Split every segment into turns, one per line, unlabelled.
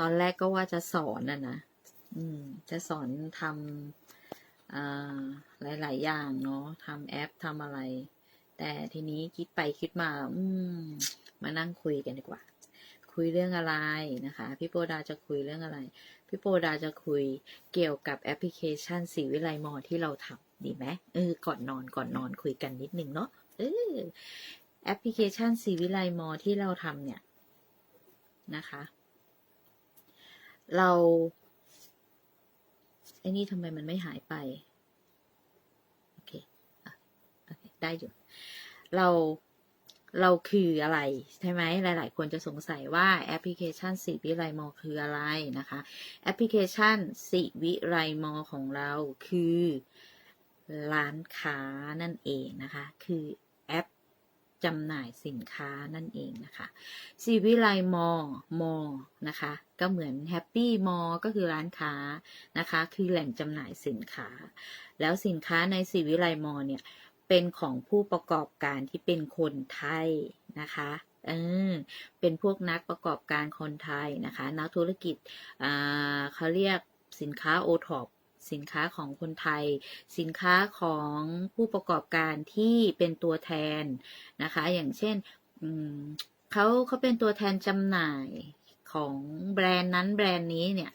ตอนแรกก็ว่าจะสอนนะนะอืม จะสอนทำอ่าหลาย ๆ อย่างเนาะทำแอปทำอะไร แต่ทีนี้คิดไปคิดมา อืม มานั่งคุยกันดีกว่า คุยเรื่องอะไรนะคะ พี่โปดาจะคุยเรื่องอะไร พี่โปดาจะคุยเกี่ยวกับแอปพลิเคชันสีวิไลมอที่เราทำดีไหมเออ ก่อนนอนก่อนนอนคุยกันนิดนึงเนาะเออแอปพลิเคชันสีวิไลมอที่เราทำเนี่ยนะคะ เราไอ้นี่ทำไมมันไม่หายไป โอเคโอเค ได้อยู่ เรา เราคืออะไร ใช่ไหม หลาย ๆ คนจะสงสัยว่าแอปพลิเคชันสิวิไลมอคืออะไรนะคะ แอปพลิเคชันสิวิไลมอของเราคือ ร้านค้านั่นเองนะคะ คือแอป จำหน่ายสินค้านั่นเองนะคะสิวิไลมอมอนะคะ ก็เหมือนแฮปปี้มอก็คือร้านค้านะคะ คือแหล่งจำหน่ายสินค้า แล้วสินค้าในสิวิไลมอเนี่ย เป็นของผู้ประกอบการที่เป็นคนไทยนะคะเออเป็นพวกนักประกอบการคนไทยนะคะ นักธุรกิจอ่าเขาเรียกสินค้าโอท็อป สินค้าของคนไทย สินค้าของผู้ประกอบการที่เป็นตัวแทนนะคะ อย่างเช่นเขาเขาเป็นตัวแทนจำหน่ายของแบรนด์นั้นแบรนด์นี้เนี่ย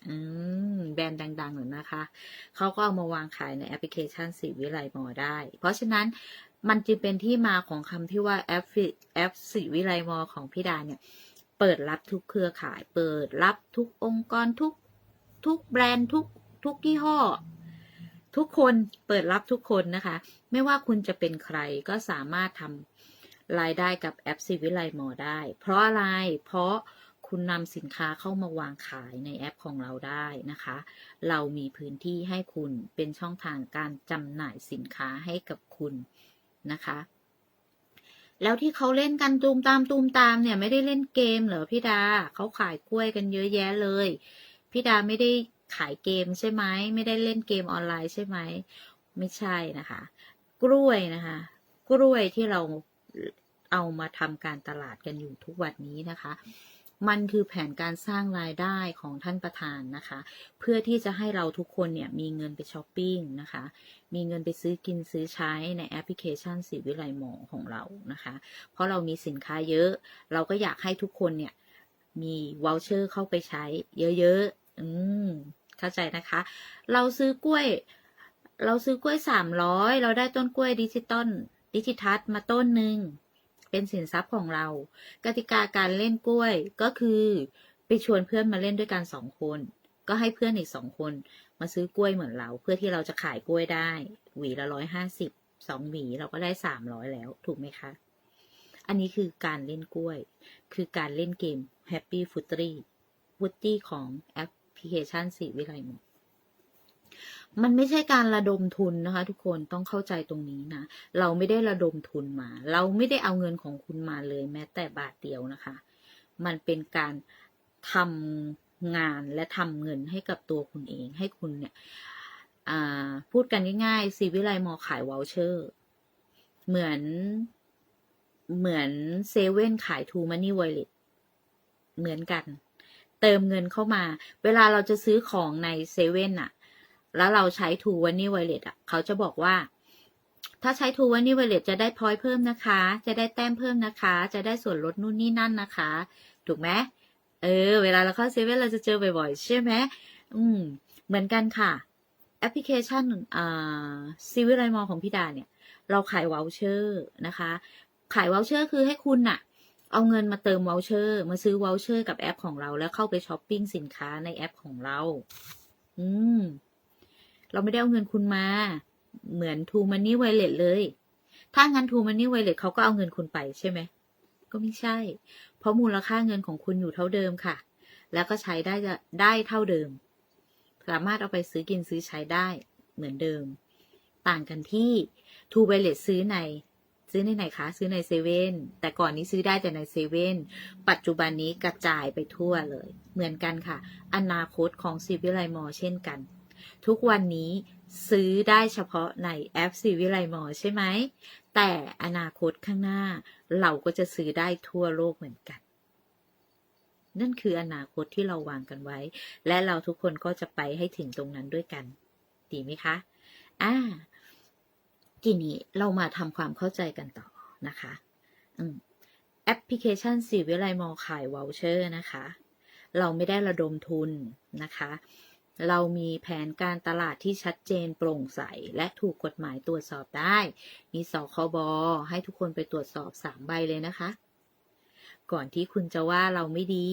แบรนด์ดังๆหรือนะคะ เขาก็เอามาวางขายในแอปพลิเคชันสีวิไลมอได้ เพราะฉะนั้นมันจึงเป็นที่มาของคำที่ว่าแอปแอปสีวิไลมอของพี่ดาเนี่ย เปิดรับทุกเครือข่าย เปิดรับทุกองค์กรทุกทุกแบรนด์ทุก ทุกยี่ห้อ ทุกคนเปิดรับทุกคนนะคะ ไม่ว่าคุณจะเป็นใครก็สามารถทำรายได้กับแอปซีวิไลมอได้ เพราะอะไร เพราะคุณนำสินค้าเข้ามาวางขายในแอปของเราได้นะคะ เรามีพื้นที่ให้คุณเป็นช่องทางการจำหน่ายสินค้าให้กับคุณนะคะ แล้วที่เขาเล่นกันตูมตามตูมตามเนี่ยไม่ได้เล่นเกมเหรอพี่ดาเขาขายกล้วยกันเยอะแยะเลยพี่ดาไม่ได้ ขายเกมใช่ไหมไม่ได้เล่นเกมออนไลน์ใช่ไหมไม่ใช่นะคะ กล้วยนะคะ กล้วยที่เราเอามาทำการตลาดกันอยู่ทุกวันนี้นะคะ มันคือแผนการสร้างรายได้ของท่านประธานนะคะ เพื่อที่จะให้เราทุกคนเนี่ยมีเงินไปช้อปปิ้งนะคะ มีเงินไปซื้อกินซื้อใช้ในแอปพลิเคชันสีวิไลหมอของเรานะคะ เพราะเรามีสินค้าเยอะ เราก็อยากให้ทุกคนเนี่ยมีวอลเชอร์เข้าไปใช้เยอะๆ อืม เข้าใจนะคะ เราซื้อกล้วย เราซื้อกล้วยสามร้อยเราได้ต้นกล้วยดิจิตอลดิจิทัลมาต้นหนึ่งเป็นสินทรัพย์ของเรา กติกาการเล่นกล้วยก็คือไปชวนเพื่อนมาเล่นด้วยกันสองคน ก็ให้เพื่อนอีกสองคนมาซื้อกล้วยเหมือนเรา เพื่อที่เราจะขายกล้วยได้ หวีละร้อยห้าสิบสองหวีเราก็ได้สามร้อยแล้วถูกไหมคะ อันนี้คือการเล่นกล้วย คือการเล่นเกม Happy f o o t r y f o o t y ของแอป ลิเคชันสีวิไลมอมันไม่ใช่การระดมทุนนะคะ ทุกคนต้องเข้าใจตรงนี้นะ เราไม่ได้ระดมทุนมา เราไม่ได้เอาเงินของคุณมาเลยแม้แต่บาทเดียวนะคะ มันเป็นการทำงานและทำเงินให้กับตัวคุณเอง ให้คุณเนี่ยพูดกันง่ายๆซีวิไลมอขายวอลเชอร์ เหมือนเหมือนเซเว่นขายทูมันนี่ไวเลตเหมือนกัน เติมเงินเข้ามา เวลาเราจะซื้อของในเซเว่นอะแล้วเราใช้ทูวันนี่ไวเลตอะเขาจะบอกว่า ถ้าใช้ทูวันนี่ไวเลตจะได้พอยต์เพิ่มนะคะ จะได้แต้มเพิ่มนะคะ จะได้ส่วนลดนู่นนี่นั่นนะคะ ถูกไหมเออ เวลาเราเข้าเซเว่นเราจะเจอบ่อยๆ ใช่ไหมอืม เหมือนกันค่ะ แอปพลิเคชันอ่าซีวิไลมอของพี่ดาเนี่ย เราขายวอลเชอร์นะคะ ขายวอลเชอร์คือให้คุณน่ะ เอาเงินมาเติมวอลเชอร์มาซื้อวอลเชอร์กับแอปของเรา แล้วเข้าไปช้อปปิ้งสินค้าในแอปของเรา อืม เราไม่ได้เอาเงินคุณมา เหมือน True Money Wallet เลย ถ้างั้น True Money Wallet เขาก็เอาเงินคุณไปใช่ไหม ก็ไม่ใช่ เพราะมูลค่าเงินของคุณอยู่เท่าเดิมค่ะ แล้วก็ใช้ได้จะได้เท่าเดิม สามารถเอาไปซื้อกินซื้อใช้ได้เหมือนเดิม ต่างกันที่ True Wallet ซื้อใน ซื้อในไหนคะ ซื้อในเซเว่นแต่ก่อนนี้ซื้อได้แต่ในเซเว่นปัจจุบันนี้กระจายไปทั่วเลย เหมือนกันค่ะ อนาคตของซีวิไลมอเช่นกัน ทุกวันนี้ซื้อได้เฉพาะในแอปซีวิไลมอใช่ไหม แต่อนาคตข้างหน้า เราก็จะซื้อได้ทั่วโลกเหมือนกัน นั่นคืออนาคตที่เราวางกันไว้ และเราทุกคนก็จะไปให้ถึงตรงนั้นด้วยกัน ดีไหมคะ อ่า ทีนี้เรามาทำความเข้าใจกันต่อนะคะอแอปพลิเคชันสีวิไลมอขาย วอลเชอร์นะคะ เราไม่ได้ระดมทุนนะคะ เรามีแผนการตลาดที่ชัดเจนโปร่งใส และถูกกฎหมายตรวจสอบได้ มีสคบให้ทุกคนไปตรวจสอบสามใบเลยนะคะ ก่อนที่คุณจะว่าเราไม่ดี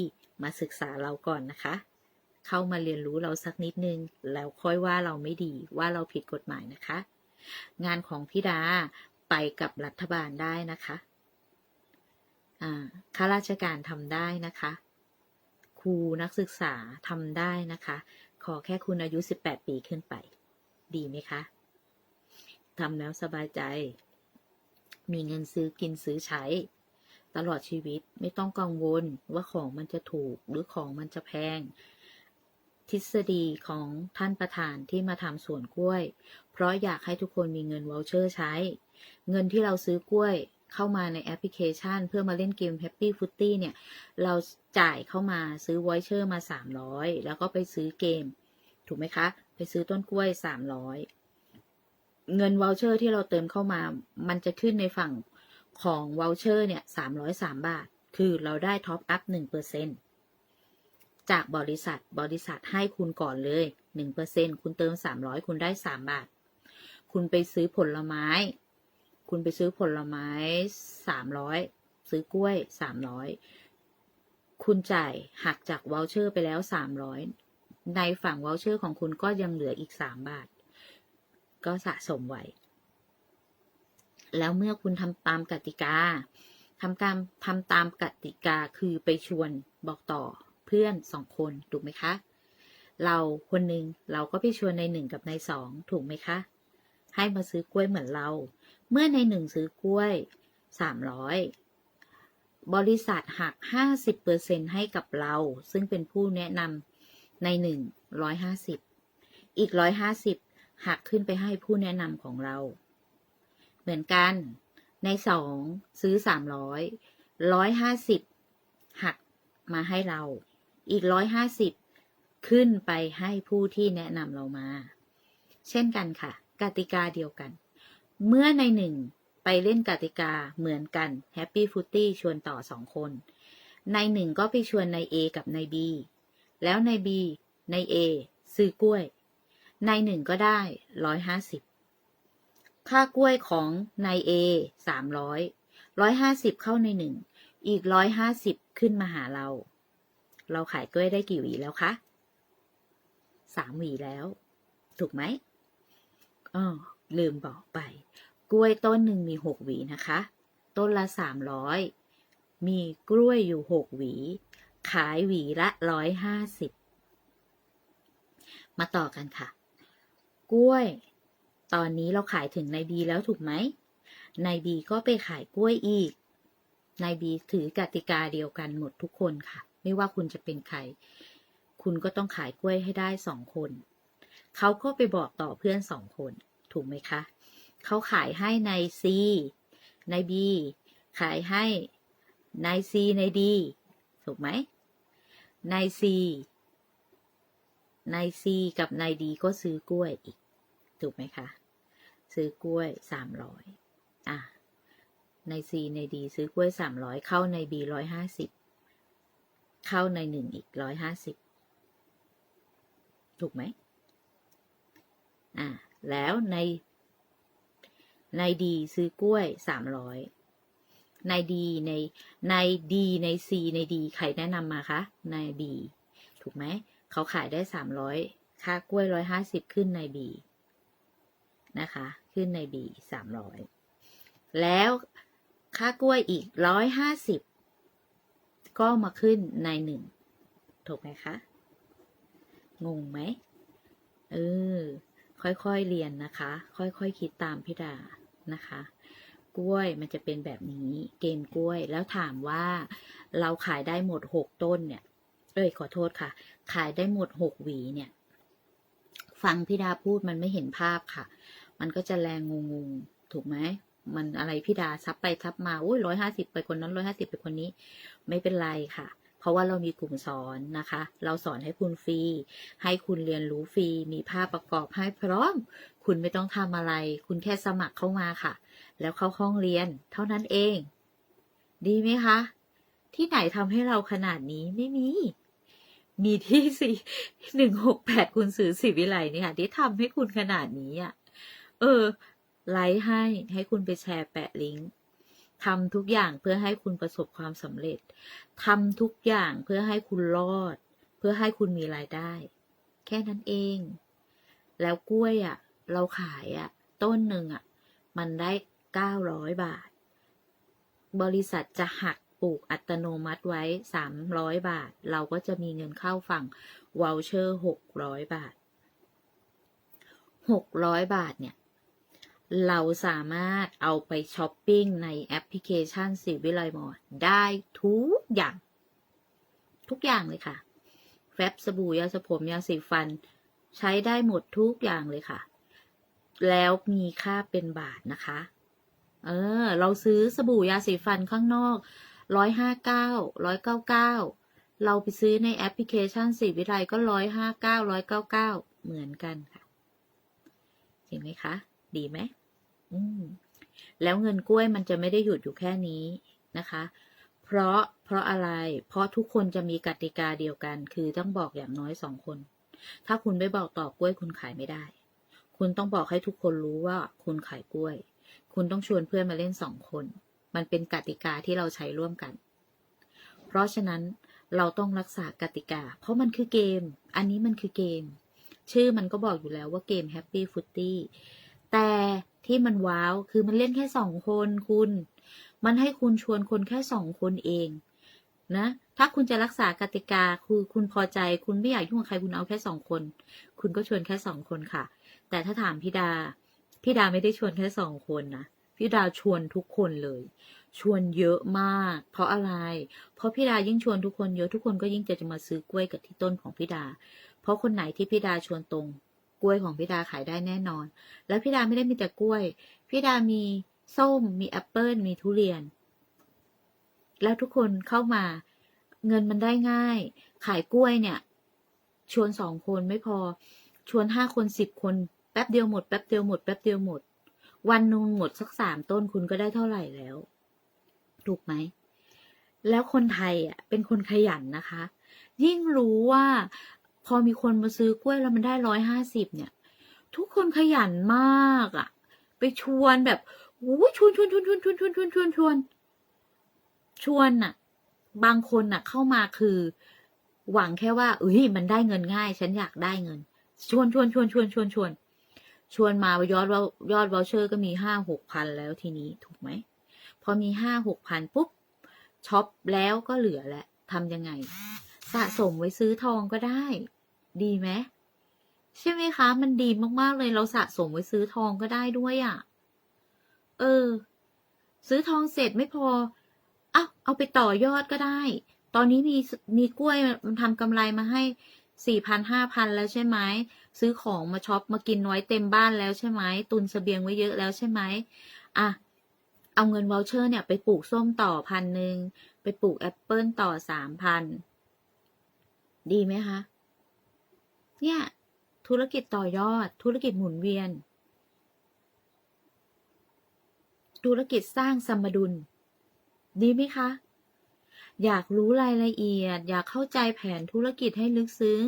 มาศึกษาเราก่อนนะคะ เข้ามาเรียนรู้เราสักนิดนึง แล้วค่อยว่าเราไม่ดีว่าเราผิดกฎหมายนะคะ งานของพี่ดาไปกับรัฐบาลได้นะคะข้าราชการทำได้นะคะ ครูนักศึกษาทำได้นะคะ ขอแค่คุณอายุ 18 ปีขึ้นไป ดีไหมคะทำแล้วสบายใจ มีเงินซื้อกินซื้อใช้ ตลอดชีวิตไม่ต้องกังวลว่าของมันจะถูกหรือของมันจะแพง ทฤษฎีของท่านประธานที่มาทำสวนกล้วย เพราะอยากให้ทุกคนมีเงินวอลเชอร์ใช้ เงินที่เราซื้อกล้วยเข้ามาในแอปพลิเคชัน เพื่อมาเล่นเกม Happy f o o t ี e เนี่ย เราจ่ายเข้ามาซื้อวอลเชอร์มา 300 แล้วก็ไปซื้อเกม ถูกไหมคะ ไปซื้อต้นกล้วย 300 เงินวอลเชอร์ที่เราเติมเข้ามา มันจะขึ้นในฝั่งของวอลเชอร์เนี่ย303 บาท คือเราได้ท็อปอัพ1% จากบริษัท บริษัทให้คุณก่อนเลย 1%คุณเติม 300 คุณได้ 3 บาท คุณไปซื้อผลไม้ คุณไปซื้อผลไม้ 300 ซื้อกล้วย 300 คุณจ่ายหักจากวอลเชอร์ไปแล้ว 300 ในฝั่งวอลเชอร์ของคุณก็ยังเหลืออีก 3 บาท ก็สะสมไว้ แล้วเมื่อคุณทำตามกติกาทำการทำตามกติกาคือไปชวนบอกต่อ เพื่อนสองคนถูกไหมคะ เราคนหนึ่งเราก็ไปชวนในหนึ่งกับในสองถูกไหมคะ ให้มาซื้อกล้วยเหมือนเรา เมื่อในหนึ่งซื้อกล้วยสามร้อยบริษัทหักห้าสิบเปอร์เซ็นให้กับเรา ซึ่งเป็นผู้แนะนำในหนึ่งร้อยห้าสิบอีกร้อยห้าสิบหักขึ้นไปให้ผู้แนะนำของเรา เหมือนกัน ในสองซื้อสามร้อยร้อยห้าสิบหักมาให้เรา อีกร้อยห้าสิบขึ้นไปให้ผู้ที่แนะนำเรามา เช่นกันค่ะ กติกาเดียวกัน เมื่อในหนึ่งไปเล่นกติกาเหมือนกัน Happy f o o t ี e ชวนต่อสองคน ในหนึ่งก็ไปชวนใน A กับใน B แล้วใน B ใน A ซื้อกล้วย ในหนึ่งก็ได้ร้อยห้าสิบค่ากล้วยของใน A สามร้อยร้อยห้าสิบเข้าในหนึ่งอีกร้อยห้าสิบขึ้นมาหาเรา เราขายกล้วยได้กี่หวีแล้วคะสามหวีแล้ว ถูกไหมอ๋อลืมบอกไป กล้วยต้นหนึ่งมีหกหวีนะคะ ต้นละสามร้อยมีกล้วยอยู่หกหวี ขายหวีละร้อยห้าสิบมาต่อกันค่ะ กล้วย ตอนนี้เราขายถึงในบีแล้วถูกไหมในบีก็ไปขายกล้วยอีกในบีถือกติกาเดียวกันหมดทุกคนค่ะ ไม่ว่าคุณจะเป็นใคร คุณก็ต้องขายกล้วยให้ได้สองคน เขาก็ไปบอกต่อเพื่อนสองคน ถูกไหมคะ เขาขายให้ใน C ใน B ขายให้ใน C ใน D ถูกไหมใน C ใน C กับใน D ก็ซื้อกล้วยอีก ถูกไหมคะ ซื้อกล้วยสามร้อยอะใน C ใน D ซื้อกล้วยสามร้อยเข้าใน B ร้อยห้าสิบ เข้าในหนึ่งอีกร้อยห้าสิบถูกไหมอะแล้วใน ใน D ซื้อกล้วยสามร้อยใน D ในใน D ใน C ใน D ใครแนะนำมาคะใน B ถูกไหมเขาขายได้สามร้อยค่ากล้วยร้อยห้าสิบขึ้นใน B นะคะ ขึ้นใน B สามร้อยแล้วค่ากล้วยอีกร้อยห้าสิบ ก็มาขึ้นในหนึ่งถูกไหมคะ งงไหมเออ ค่อยๆเรียนนะคะ ค่อยๆคคิดตามพิดานะคะ กล้วยมันจะเป็นแบบนี้ เกมกล้วย แล้วถามว่า เราขายได้หมดหกต้นเนี่ย เอ้ยขอโทษค่ะ ขายได้หมดหกหวีเนี่ย ฟังพี่ดาพูดมันไม่เห็นภาพค่ะ มันก็จะแรงงงๆ ถูกไหม มันอะไรพี่ดาซับไปซับมาอุ้ยร้อยห้าสิบไปคนนั้นร้อยห้าสิบไปคนนี้ ไม่เป็นไรค่ะ เพราะว่าเรามีกลุ่มสอนนะคะ เราสอนให้คุณฟรี ให้คุณเรียนรู้ฟรี มีภาพประกอบให้พร้อม คุณไม่ต้องทำอะไร คุณแค่สมัครเข้ามาค่ะ แล้วเข้าห้องเรียน เท่านั้นเอง ดีไหมคะ ที่ไหนทำให้เราขนาดนี้ไม่มีมีที่สี่หนึ่งหกแปดคุณสื่อสิวิไลเนี่ยค่ะที่ทำให้คุณขนาดนี้อะ เออ ไลค์ให้ให้คุณไปแชร์แปะลิงก์ทำทุกอย่างเพื่อให้คุณประสบความสำเร็จทำทุกอย่างเพื่อให้คุณรอด เพื่อให้คุณมีรายได้ แค่นั้นเอง แล้วกล้วยอะ เราขายอะ ต้นหนึ่งอะ มันได้เก้าร้อยบาท บริษัทจะหักปลูกอัตโนมัติไว้สามร้อยบาท เราก็จะมีเงินเข้าฝั่งวอลเชอร์หกร้อยบาทหกร้อยบาทเนี่ย เราสามารถเอาไปช้อปปิ้งในแอปพลิเคชันสิวิไลมอร์ได้ทุกอย่าง ทุกอย่างเลยค่ะ แฟบสบู่ยาสระผมยาสีฟัน ใช้ได้หมดทุกอย่างเลยค่ะ แล้วมีค่าเป็นบาทนะคะ เออ เราซื้อสบู่ยาสีฟันข้างนอกร้อยห้าเก้าร้อยเก้าเก้าเราไปซื้อในแอปพลิเคชันสีวิไลก็ร้อยห้าเก้าร้อยเก้าเก้าเหมือนกันค่ะจริงไหมคะ ดีไหม อืมแล้วเงินกล้วยมันจะไม่ได้หยุดอยู่แค่นี้นะคะ เพราะเพราะอะไร เพราะทุกคนจะมีกติกาเดียวกัน คือต้องบอกอย่างน้อยสองคน ถ้าคุณไม่บอกต่อกล้วยคุณขายไม่ได้ คุณต้องบอกให้ทุกคนรู้ว่าคุณขายกล้วย คุณต้องชวนเพื่อนมาเล่นสองคน มันเป็นกติกาที่เราใช้ร่วมกัน เพราะฉะนั้นเราต้องรักษากติกา เพราะมันคือเกม อันนี้มันคือเกม ชื่อมันก็บอกอยู่แล้วว่าเกม Happy Footy แต่ ที่มันว้าว คือมันเล่นแค่สองคนคุณ มันให้คุณชวนคนแค่สองคนเองนะ ถ้าคุณจะรักษากติกาคือคุณพอใจ คุณไม่อยากยุ่งกับใครคุณเอาแค่สองคน คุณก็ชวนแค่สองคนค่ะ แต่ถ้าถามพี่ดา พี่ดาไม่ได้ชวนแค่สองคนนะ พี่ดาชวนทุกคนเลย ชวนเยอะมาก เพราะอะไร เพราะพี่ดายิ่งชวนทุกคนเยอะทุกคนก็ยิ่งจะจะมาซื้อกล้วยกับที่ต้นของพี่ดา เพราะคนไหนที่พี่ดาชวนตรง กล้วยของพี่ดาขายได้แน่นอน แล้วพี่ดาไม่ได้มีแต่กล้วย พี่ดามีส้ม มีแอปเปิลมีทุเรียน แล้วทุกคนเข้ามา เงินมันได้ง่าย ขายกล้วยเนี่ย ชวนสองคนไม่พอ ชวนห้าคนสิบคน แป๊บเดียวหมด แป๊บเดียวหมด แป๊บเดียวหมด วันนึงหมดสักสามต้นคุณก็ได้เท่าไหร่แล้ว ถูกไหม แล้วคนไทยอะ เป็นคนขยันนะคะ ยิ่งรู้ว่า พอมีคนมาซื้อกล้วยแล้วมันได้ร้อยห้าสิบเนี่ย ทุกคนขยันมากอะ่ะ ไปชวนแบบโอ้ชวนชวนชวนชวนชวนชวนชวนชวนชวนชวนน่ะ บางคนน่ะ เข้ามาคือ หวังแค่ว่าเอ้ยมันได้เงินง่าย ฉันอยากได้เงิน ชวนชวนชวนชวนชวนชวนชวนมายอดว่ายอดวอลเชอร์ก็มีห้าหกพันแล้วทีนี้ถูกไหมพอมีห้าหกพันปุ๊บช็อปแล้วก็เหลือแล้วทำยังไง สะสมไว้ซื้อทองก็ได้ ดีไหมใช่ไหมคะ มันดีมากๆเลยเราสะสมไว้ซื้อทองก็ได้ด้วยอะ่ะ เออ ซื้อทองเสร็จไม่พออาเอาไปต่อยอดก็ได้ ตอนนี้มีมีกล้วยมันทำกำไรมาให้สี่พันห้าพันแล้วใช่ไหมซื้อของมาช็อปมากินไว้เต็มบ้านแล้วใช่ไหมตุนเสบียงไว้เยอะแล้วใช่ไหมอะเอาเงินวอลเชอร์เนี่ยไปปลูกส้มต่อพันหนึ่งไปปลูกแอปเปิลต่อสามพัน ดีไหมคะ เนี่ย ธุรกิจต่อยอด ธุรกิจหมุนเวียน ธุรกิจสร้างสมดุล ดีไหมคะ อยากรู้รายละเอียด อยากเข้าใจแผนธุรกิจให้ลึกซึ้ง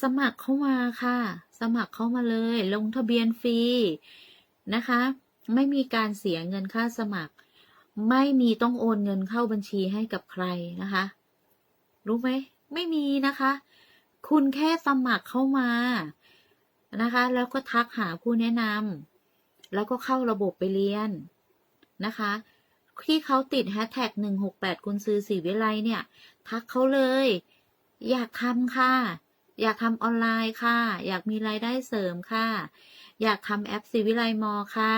สมัครเข้ามาค่ะ สมัครเข้ามาเลย ลงทะเบียนฟรีนะคะ ไม่มีการเสียเงินค่าสมัคร ไม่มีต้องโอนเงินเข้าบัญชีให้กับใครนะคะ รู้ไหม ไม่มีนะคะ คุณแค่สมัครเข้ามานะคะ แล้วก็ทักหาผู้แนะนำแล้วก็เข้าระบบไปเรียนนะคะ ที่เขาติดแฮชแท็กหนึ่งหกแปดกุนซือสีวิไลเนี่ย ทักเขาเลย อยากทำค่ะ อยากทำออนไลน์ค่ะ อยากมีรายได้เสริมค่ะ อยากทำแอปสีวิไลมอค่ะ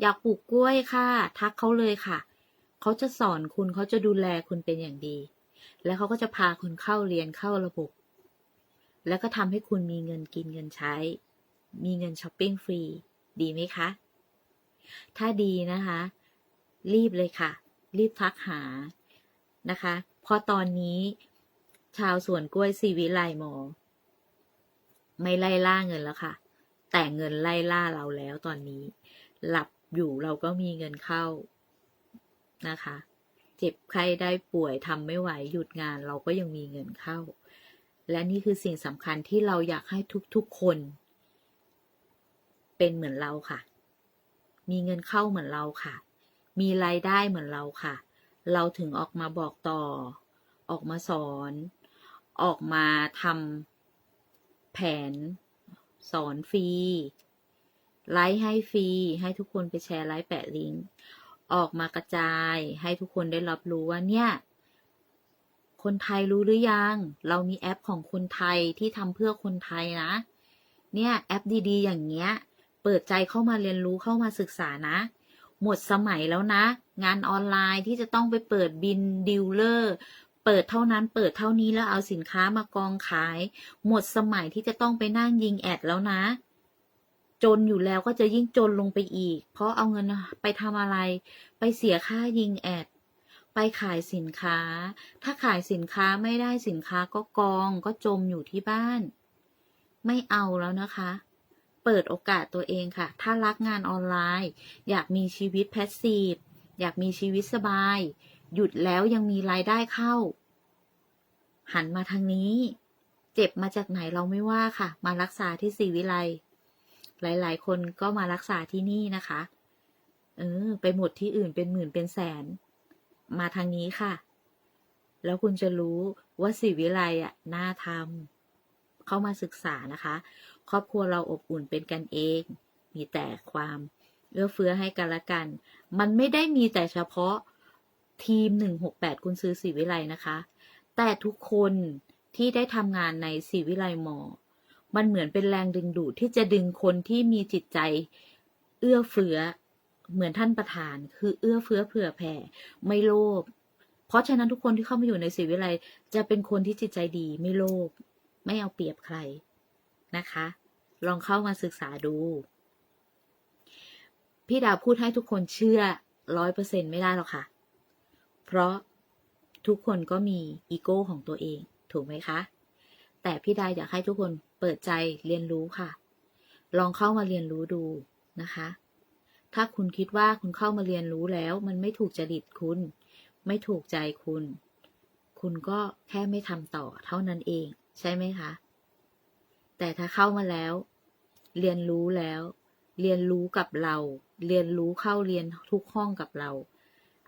อยากปลูกกล้วยค่ะ ทักเขาเลยค่ะ เขาจะสอนคุณเขาจะดูแลคุณเป็นอย่างดี แล้วเขาก็จะพาคุณเข้าเรียนเข้าระบบ แล้วก็ทำให้คุณมีเงินกินเงินใช้ มีเงินช้อปปิ้งฟรี ดีไหมคะ ถ้าดีนะคะ รีบเลยค่ะ รีบทักหานะคะเพราะตอนนี้ชาวสวนกล้วยซีวิไลมอ ไม่ไล่ล่าเงินแล้วค่ะ แต่เงินไล่ล่าเราแล้วตอนนี้ หลับอยู่เราก็มีเงินเข้านะคะ เจ็บไข้ได้ป่วยทำไม่ไหวหยุดงานเราก็ยังมีเงินเข้า และนี่คือสิ่งสำคัญที่เราอยากให้ทุกๆคน เป็นเหมือนเราค่ะ มีเงินเข้าเหมือนเราค่ะ มีรายได้เหมือนเราค่ะ เราถึงออกมาบอกต่อ ออกมาสอน ออกมาทำแผน สอนฟรีไลฟ์ให้ฟรีให้ทุกคนไปแชร์ไลฟ์แปะลิงก์ ออกมากระจาย ให้ทุกคนได้รับรู้ว่าเนี่ย คนไทยรู้หรือยัง เรามีแอปของคนไทยที่ทำเพื่อคนไทยนะ เนี่ยแอปดีๆ อย่างเงี้ย เปิดใจเข้ามาเรียนรู้เข้ามาศึกษานะ หมดสมัยแล้วนะ งานออนไลน์ที่จะต้องไปเปิดบินดิลเลอร์เปิดเท่านั้นเปิดเท่านี้แล้วเอาสินค้ามากองขาย หมดสมัยที่จะต้องไปนั่งยิงแอดแล้วนะ จนอยู่แล้วก็จะยิ่งจนลงไปอีก เพราะเอาเงินไปทำอะไร ไปเสียค่ายิงแอด ไปขายสินค้า ถ้าขายสินค้าไม่ได้สินค้าก็กองก็จมอยู่ที่บ้าน ไม่เอาแล้วนะคะ เปิดโอกาสตัวเองค่ะ ถ้ารักงานออนไลน์ อยากมีชีวิตแพสซีฟ อยากมีชีวิตสบาย หยุดแล้วยังมีรายได้เข้า หันมาทางนี้ เจ็บมาจากไหนเราไม่ว่าค่ะ มารักษาที่ศรีวิไล หลาย ๆ คนก็มารักษาที่นี่นะคะ เออ ไปหมดที่อื่นเป็นหมื่นเป็นแสน มาทางนี้ค่ะ แล้วคุณจะรู้ว่าศรีวิไลอะน่าทำเข้ามาศึกษานะคะ ครอบครัวเราอบอุ่นเป็นกันเอง มีแต่ความเอื้อเฟื้อให้กันละกัน มันไม่ได้มีแต่เฉพาะทีม 168 คุณซื้อศรีวิไลนะคะ แต่ทุกคนที่ได้ทำงานในศรีวิไลมอ มันเหมือนเป็นแรงดึงดูดที่จะดึงคนที่มีจิตใจ เอื้อเฟื้อเหมือนท่านประธาน คือเอื้อเฟื้อเผื่อแผ่ไม่โลภเพราะฉะนั้นทุกคนที่เข้ามาอยู่ในศรีวิไลจะเป็นคนที่จิตใจดีไม่โลภไม่เอาเปรียบใครนะคะ ลองเข้ามาศึกษาดู พี่ดาวพูดให้ทุกคนเชื่อร้อยเปอร์เซ็นไม่ได้หรอกค่ะ เพราะทุกคนก็มีอีโก้ของตัวเอง ถูกไหมคะ แต่พี่ดาอยากให้ทุกคนเปิดใจเรียนรู้ค่ะ ลองเข้ามาเรียนรู้ดูนะคะ ถ้าคุณคิดว่าคุณเข้ามาเรียนรู้แล้ว มันไม่ถูกจริตคุณ ไม่ถูกใจคุณ คุณก็แค่ไม่ทำต่อเท่านั้นเอง ใช่ไหมคะ แต่ถ้าเข้ามาแล้ว เรียนรู้แล้ว เรียนรู้กับเรา เรียนรู้เข้าเรียนทุกห้องกับเรา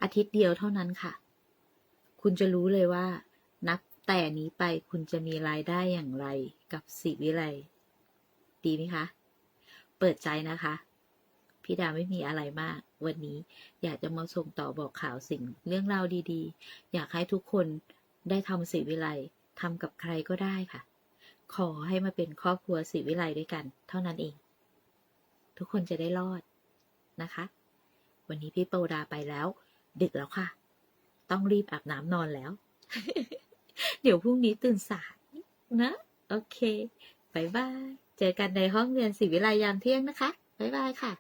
อาทิตย์เดียวเท่านั้นค่ะ คุณจะรู้เลยว่า แต่นี้ไปคุณจะมีรายได้อย่างไรกับสิวิไลดีไหมคะ เปิดใจนะคะ พี่ดาไม่มีอะไรมาก วันนี้อยากจะมาส่งต่อบอกข่าวสิ่งเรื่องราวดีๆ อยากให้ทุกคนได้ทำสิวิไลทำกับใครก็ได้ค่ะ ขอให้มาเป็นครอบครัวสิวิไลด้วยกัน เท่านั้นเอง ทุกคนจะได้รอดนะคะ วันนี้พี่โปดาไปแล้ว ดึกแล้วค่ะ ต้องรีบอาบน้ำนอนแล้ว เดี๋ยวพรุ่งนี้ตื่นสายนะ โอเคบายบาย เจอกันในห้องเรียนศิวิไลยามเที่ยงนะคะบายบายค่ะ